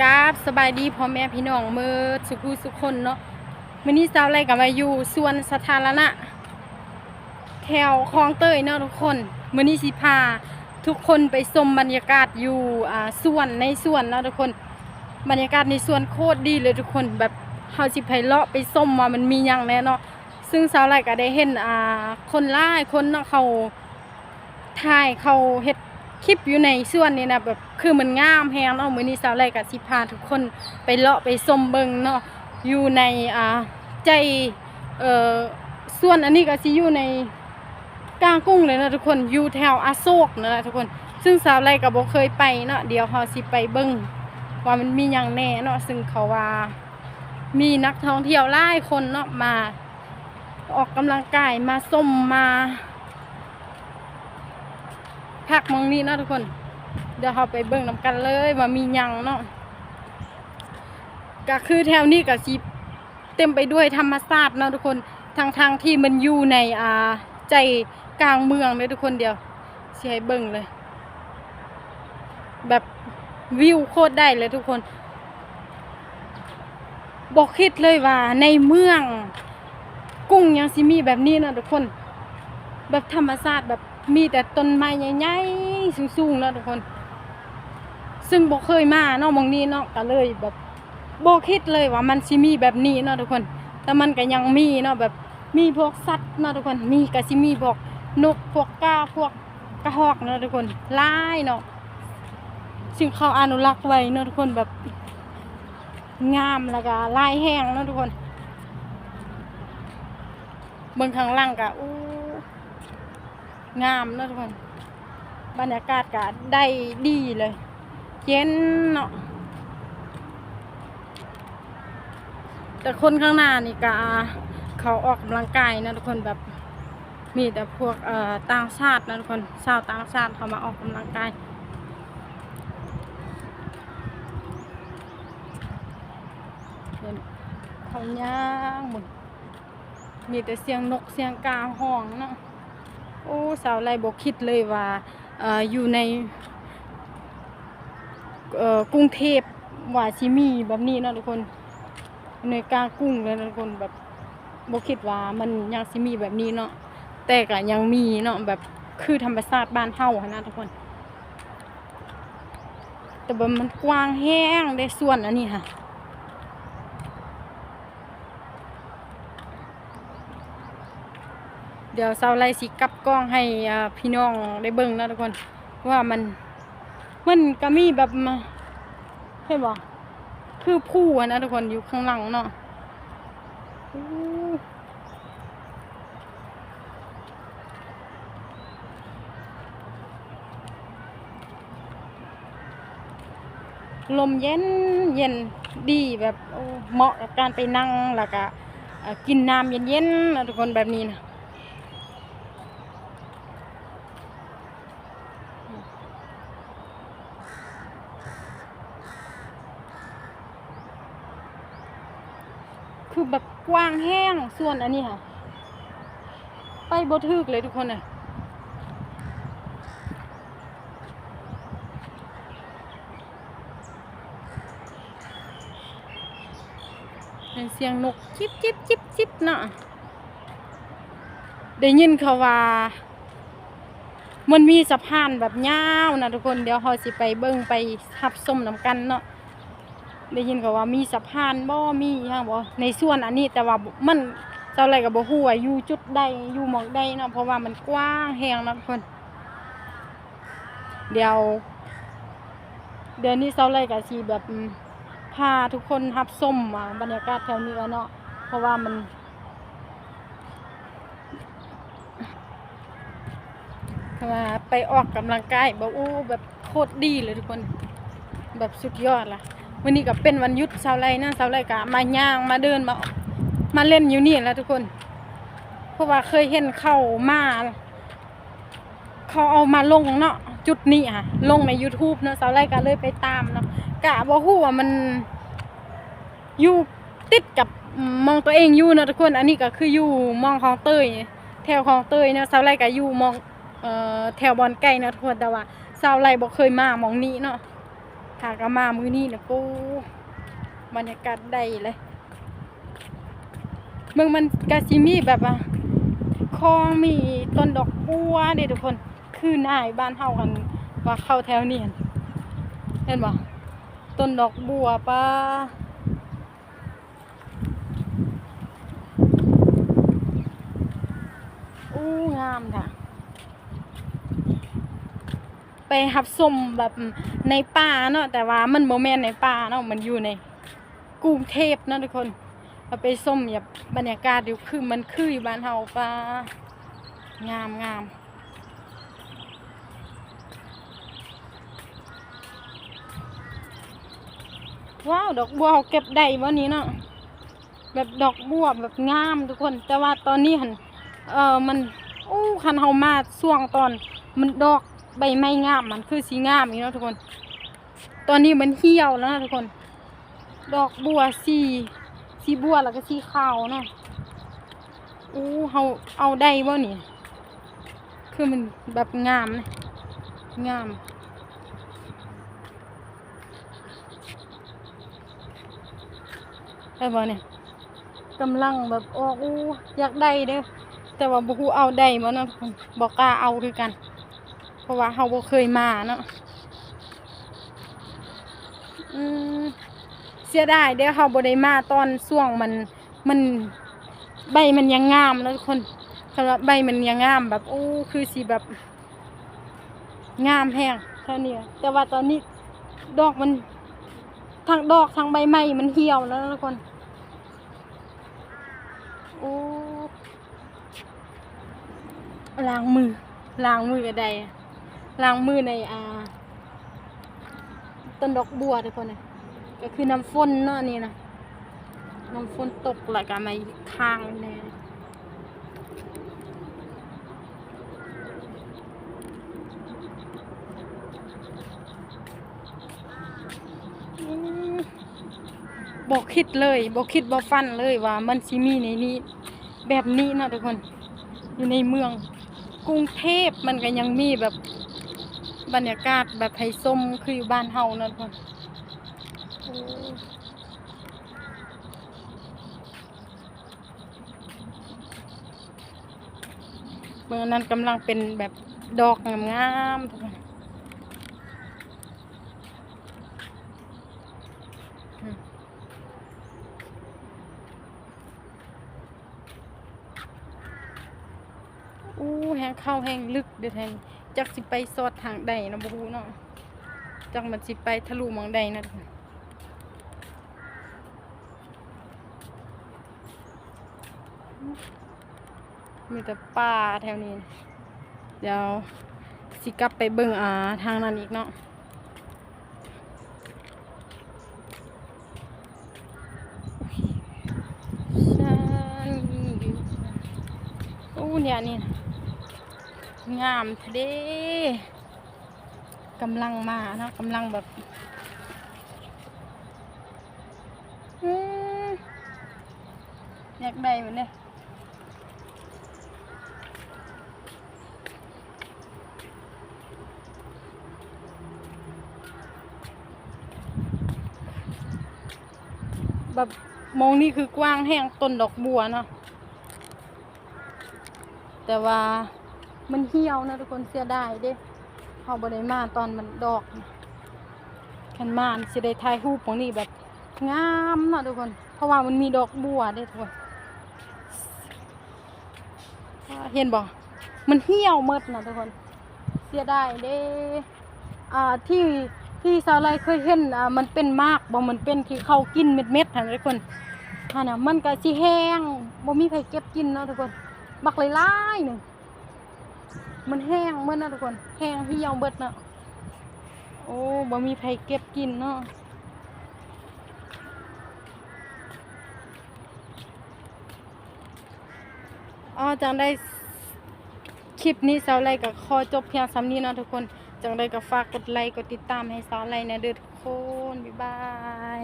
กราบสบายดีพ่อแม่พี่น้องเมื่อสุขุสุขคนเนาะมือนี้สาวไรกับมาอยู่สวนสาธารณะแถวคลองเตยเนาะทุกคนมือนี้สิพาทุกคนไปชมบรรยากาศอยู่อ่าส่วนในส่วนเนาะทุกคน บรรยากาศในส่วนโคตรดีเลยทุกคนแบบเฮาสิไปเลาะไปส้มว่ามันมีหยังแน่เนาะซึ่งสาวไรก็ได้เห็นอ่าคนหล่าคนเนาะเขาถ่ายเขาเฮ็ด คลิปอยู่ในส่วนนี้นะแบบคือมันงามแฮงเนาะมือนี้สาวไลกับสิพาทุกคนไปเลาะไปชมเบิงเนาะอยู่ในอ่าใจเอ่อส่วนอันนี้ก็สิอยู่ในกลางกุ้งเลยนะทุกคนอยู่แถวอโศกนะทุกคน ซึ่งสาวไลก็บ่เคยไปเนาะเดี๋ยวเฮาสิไปเบิงว่ามันมีหยังแน่เนาะซึ่งเขาว่ามีนักท่องเที่ยวหลายคนเนาะมา ออกกำลังกายมาส้มมา พักมองนี้เนาะทุกคน เดี๋ยวเราไปเบิ่งนำกันเลยว่ามียังเนาะก็คือแถวนี้ก็สิเต็มไปด้วยธรรมชาติเนาะทุกคนทางทางที่มันอยู่ในอ่าใจกลางเมืองเลยทุกคนเดียวสิให้เบิ่งเลย แบบวิวโคตรได้เลยทุกคนบอกคิดเลยว่าในเมือง กุ้งยังสิมีแบบนี้นะทุกคน แบบธรรมชาติแบบ มีแต่ต้นไม้ใหญ่ๆสูงๆนะทุกคน ซึ่งบ่เคยมาเนาะมองนี้เนาะก็เลยแบบบ่คิดเลยว่ามันสิมีแบบนี้เนาะทุกคน แต่มันก็ยังมีเนาะแบบมีพวกสัตว์เนาะทุกคน มีก็สิมีพวกนกพวกกาพวกกระหอกเนาะทุกคนลายเนาะซึ่งเขาอนุรักษ์ไว้เนาะทุกคนแบบงามแล้วก็ลายแห้งเนาะทุกคนเบิ่งข้างล่างก็อู้ งามเนะทุกคนบรรยากาศก็ได้ดีเลย เย็นเนาะแต่คนข้างหน้านี่ก็เขาออกกำลังกายนะทุกคนแบบมีแต่พวกเอ่อต่างชาตินะทุกคนชาวต่างชาติเขามาออกกำลังกายเห็นเขาย่างหมดมีแต่เสียงนกเสียงกาห้องเนาะ โอ้สาวไรบอกคิดเลยว่าออยู่ในกรุงเทพว่าชิมีแบบนี้นะทุกคนในกลางกรุงเลยนะทุกคนแบบบอกคิดว่ามันยังชิมีแบบนี้เนาะแต่ก็ยังมีเนาะแบบคือธรรมชาติบ้านเฮาหั้นนะทุกคน แต่ว่ามันกว้างแห้งได้ส่วนอันนี้ค่ะ ดี๋ยวเสาไลสิกลับกล้องให้พี่น้องได้เบิ่งนะทุกคน ว่ามันมันก็มีแบบมาเห็นบ่คือผู้นะทุกคนอยู่ข้างหลังเนาะลมเย็นเย็นดีแบบเหมาะกับการไปนั่งแล้วก็กินน้ำเย็นๆนะทุกคนแบบนี้นะ คือแบบกว้างแห้งส่วนอันนี้ค่ะ ไปบ่ทึกเลยทุกคนน่ะเป็นเสียงนกจิบจิบจิบจิบเนาะได้ยินเขาว่า มันมีสะพานแบบยาวนะทุกคนเดี๋ยวเราสิไปเบิ่งไปทับส้มน้ำกันเนาะ ได้ยินก็ว่ามีสะพานบ่ มีหยังบ่ ในส่วนอันนี้แต่ว่ามันเจ้าอะไรก็บ่ฮู้ว่าอยู่จุดใดอยู่หม้องใดเนาะเพราะว่ามันกว้างแฮงเนาะทุกคนเดี๋ยว เดี๋ยวนี้เจ้าอะไรก็สิแบบพาทุกคนรับชมอ่าบรรยากาศแถวนี้เนาะเพราะว่ามันเพราะว่าไปออกกำลังกายบ่อู้แบบโคตรดีเลยทุกคน แบบสุดยอดล่ะ วันนี้ก็เป็นวันหยุดเสาไรนะเสาไรก็มาย่างมาเดินมามาเล่นอยู่นี่แหล้วทุกคน เพราะว่าเคยเห็นเข้ามาเขาเอามาลงเนาะจุดนี้ค่ะลงใน YouTube เนาะเสาไรก็เลยไปตามเนาะกะบ่ฮู้ว่ามันอยู่ติดกับมองตัวเองอยู่เนาะทุกคน อันนี้ก็คืออยู่มองของเตยแถวของเตยเนาะเสาไรก็อยู่มองเอ่อแถวบอนไก่เนาะทุกคนแต่ว่าเสาไรบ่เคยมามองนี้เนาะ ขากมามือนี้นะกูบรรยากาศได้เลยเมืองมันกาซิมีแบบว่าคลองมีต้นดอกบัวเด้ทุกคน คือนายบ้านเฮากันว่าเข้าแถวนี้หั่นเห็นบ่ต้นดอกบัวป้าอู้งามค่ะ ไปหับสมแบบ ในป่าเนาะแต่ว่ามันโมแมนในป่าเนาะมันอยู่ในกรุงเทพเนาะทุกคนเราไปส้มแบบบรรยากาศอยู่คือมันคืออยู่บ้านเฮาป่างามงามว้าวดอกบัวเขาเก็บได้วันนี้เนาะแบบดอกบัวแบบงามทุกคน แต่ว่าตอนนี้หันเออมันอู้คันเฮามาช่วงตอนมันดอก ใบไม้งามมันคือสีงามอีกเนาะทุกคน ตอนนี้มันเหี่ยวแล้วนะทุกคน ดอกบัวสีสีบัวแล้วก็สีขาวเนาะอู้เฮาเอาได้บ่นี่คือมันแบบงามนะงามได้บ่เนี่ยกำลังแบบออกอู้อยากได้เด้อแต่ว่าบ่ฮู้เอาได้บ่นะทุกคนบ่กล้าเอาคือกัน ราะว่าเฮาบ่เคยมาเนาะเสียดายเด้อเฮาบ่ได้มาตอนช่วงมันมันใบมันยังงามแล้วทุกคนสำหรับใบมันยังงามแบบโอ้คือสิแบบ งามแฮงเท่านี้แต่ว่าตอนนี้ดอกมันทั้งดอกทั้งใบไม้มันเหี่ยวแล้วทุกคนโอ้ล้างมือล้างมือก็ได้อะ ล้างมือในอ่าต้นดอกบัวทุกคนนะก็คือน้ำฝนเนาะนี่นะน้ำฝนตกแล้วก็มาค้างแน่บอกคิดเลยบอกคิดบอกฟันเลยว่ามันสิมีในนี้ แบบนี้เนาะทุกคน อยู่ในเมืองกรุงเทพมันก็ยังมีแบบ บรรยากาศแบบไทยส้มคืออยู่บ้านเฮานาะทุกคนโอ้เมืองนั้นกำลังเป็นแบบดอกงามๆทุกคนอู้แห้งเข้าแห้งลึกเดี๋ยวแทน จักสิไปซอดทางใดนะบูเนาะจักมันสิไปทะลุมองใดนะมีแต่ป่าแถวนี้ เดี๋ยวสิกลับไปเบิ่งอ่าทางนั้นอีกเนาะอยู่อู้เนี่ยนี่นะ งามทะเลกำลังมาเนาะกำลังแบบอยากได้เหมือนเนี่ยแบบมองนี่คือกว้างแห้งต้นดอกบัวเนาะแต่ว่า มันเหี่ยวนะทุกคนเสียดายเด้เขาบ่ได้มาตอนมันดอกนะคันมานสิได้ถ่ายรูปของนี่แบบงามนะทุกคน เพราะว่ามันมีดอกบัวเด้ทุกคนเห็นบ่มันเหี่ยวหมดนะทุกคน เสียดายเด้อ่าที่ที่สาไลเคยเห็นอ่ามันเป็นมากบ่มันเป็นที่เขากินเม็ดๆหั่นทุกคนหั่นน่ะมันก็สิแห้งบ่มีใครเก็บกินเนาะทุกคน บักหลายๆหนึ่ง มันแห้งเมื่อนะทุกคน แห้งเหี่ยวเบิดเนาะโอ้บ่มีไผเก็บกินเนาะอ๋อจังได้คลิปนี้สาวไลกับขอจบเพียงซ้ำนี้เนาะทุกคนจังได้ก็ฝากกดไลค์กดติดตามให้สาวไลนะเด้อทุกคน บ๊ายบาย